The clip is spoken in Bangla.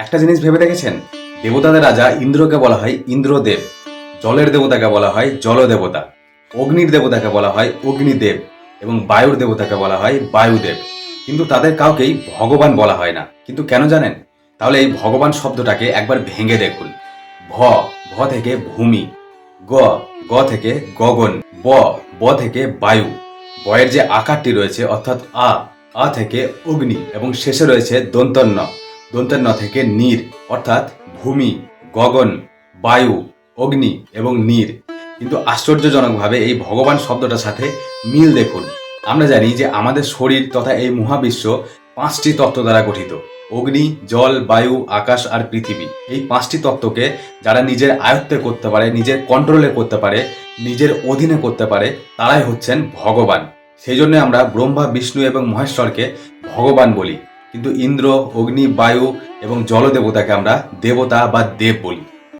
একটা জিনিস ভেবে দেখেছেন? দেবতাদের রাজা ইন্দ্রকে বলা হয় ইন্দ্রদেব, জলের দেবতাকে বলা হয় জলদেবতা, অগ্নির দেবতাকে বলা হয় অগ্নিদেব এবং বায়ুর দেবতাকে বলা হয় বায়ুদেব। কিন্তু তাদের কাউকেই ভগবান বলা হয় না। কিন্তু কেন জানেন? তাহলে এই ভগবান শব্দটাকে একবার ভেঙে দেখুন। ভ ভ থেকে ভূমি, গ গ থেকে গগন, ব ব থেকে বায়ু। বয়ের যে আকারটি রয়েছে অর্থাৎ আ আ থেকে অগ্নি এবং শেষে রয়েছে দন্তন্য। দন্তন্য থেকে নীর, অর্থাৎ ভূমি, গগন, বায়ু, অগ্নি এবং নীর। কিন্তু আশ্চর্যজনকভাবে এই ভগবান শব্দটার সাথে মিল দেখুন। আমরা জানি যে আমাদের শরীর তথা এই মহাবিশ্ব পাঁচটি তত্ত্ব দ্বারা গঠিত। অগ্নি, জল, বায়ু, আকাশ আর পৃথিবী। এই পাঁচটি তত্ত্বকে যারা নিজের আয়ত্তে করতে পারে, নিজের কন্ট্রোলে করতে পারে, নিজের অধীনে করতে পারে, তারাই হচ্ছেন ভগবান। সেই জন্য আমরা ব্রহ্মা, বিষ্ণু এবং মহেশ্বরকে ভগবান বলি। কিন্তু ইন্দ্র অগ্নি বায়ু এবং জলদেবতাকে আমরা দেবতা বা দেব বলি।